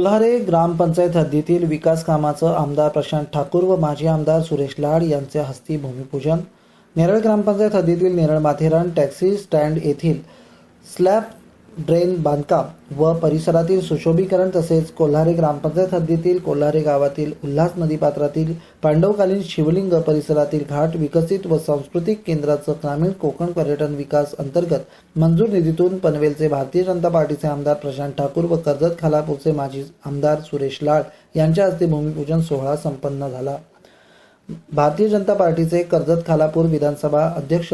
कोल्हारे ग्रामपंचायत हद्दीतील विकास कामाचं आमदार प्रशांत ठाकूर व माजी आमदार सुरेश लाड यांच्या हस्ती भूमिपूजन. नेरळ ग्रामपंचायत हद्दीतील नेरळ माथेरान टॅक्सी स्टँड येथील स्लॅब ड्रेन बांधकाम व परिसरातील सुशोभीकरण तसेच कोल्हारे ग्रामपंचायत हद्दीतील कोल्हारे गावातील उल्हास नदीपात्रातील पांडवकालीन शिवलिंग परिसरातील घाट विकसित व सांस्कृतिक केंद्राचं ग्रामीण कोकण पर्यटन विकास अंतर्गत मंजूर निधीतून पनवेलचे भारतीय जनता पार्टीचे आमदार प्रशांत ठाकूर व कर्जत खालापूरचे माजी आमदार सुरेश लाड यांच्या हस्ते भूमिपूजन सोहळा संपन्न झाला. भारतीय जनता पार्टीचे कर्जत खालापूर विधानसभा अध्यक्ष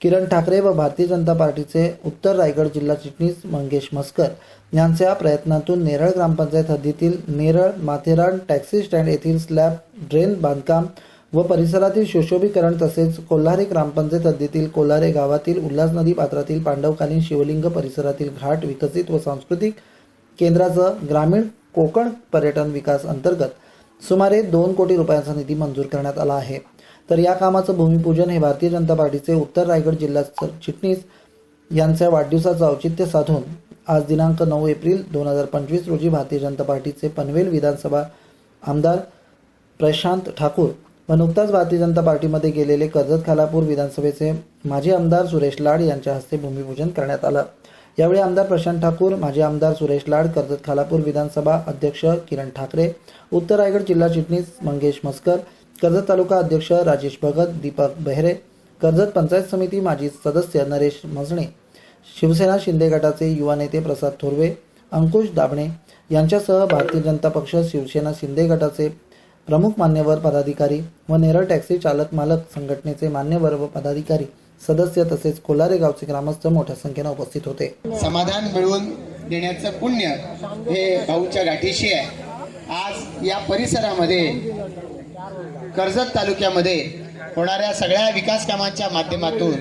किरण ठाकरे व भारतीय जनता पार्टीचे उत्तर रायगड जिल्हा चिटणीस मंगेश मस्कर यांच्या प्रयत्नातून नेरळ ग्रामपंचायत हद्दीतील नेरळ माथेरान टॅक्सी स्टँड येथील स्लॅब ड्रेन बांधकाम व परिसरातील सुशोभीकरण तसेच कोल्हारे ग्रामपंचायत हद्दीतील कोल्हारे गावातील उल्हास नदी पात्रातील पांडवकालीन शिवलिंग परिसरातील घाट विकसित व सांस्कृतिक केंद्राचं ग्रामीण कोकण पर्यटन विकास अंतर्गत सुमारे दोन कोटी रुपयांचा निधी मंजूर करण्यात आला आहे. तर या कामाचं भूमिपूजन हे भारतीय जनता पार्टीचे उत्तर रायगड जिल्हा चिटणीस यांच्या वाढदिवसाचं औचित्य साधून आज दिनांक नऊ एप्रिल दोन हजार पंचवीस रोजी भारतीय जनता पार्टीचे पनवेल विधानसभा आमदार प्रशांत ठाकूर व नुकताच भारतीय जनता पार्टीमध्ये गेलेले कर्जत खालापूर विधानसभेचे माजी आमदार सुरेश लाड यांच्या हस्ते भूमिपूजन करण्यात आलं. यावेळी आमदार प्रशांत ठाकूर माजी आमदार सुरेश लाड कर्जत खालापूर विधानसभा अध्यक्ष किरण ठाकरे उत्तर रायगड जिल्हा चिटणीस मंगेश मस्कर कर्जत तालुका अध्यक्ष राजेश भगत दीपक बेहरे कर्जत पंचायत समिती माजी सदस्य नरेश मजणे शिवसेना शिंदे गटाचे युवा नेते प्रसाद थोरवे अंकुश दाभणे यांच्यासह भारतीय जनता पक्ष शिवसेना शिंदे गटाचे प्रमुख मान्यवर पदाधिकारी व नेरळ टॅक्सी चालक मालक संघटनेचे मान्यवर व पदाधिकारी सदस्य तसेच कोलारे गावचे ग्रामस्थ मोठ्या संख्येने उपस्थित होते. समाधान मिळवून देण्याचं पुण्य हे भाऊच्या गाठीशी आहे. आज या परिसरामध्ये कर्जत तालुक्यामध्ये होणाऱ्या सगळ्या विकास कामांच्या माध्यमातून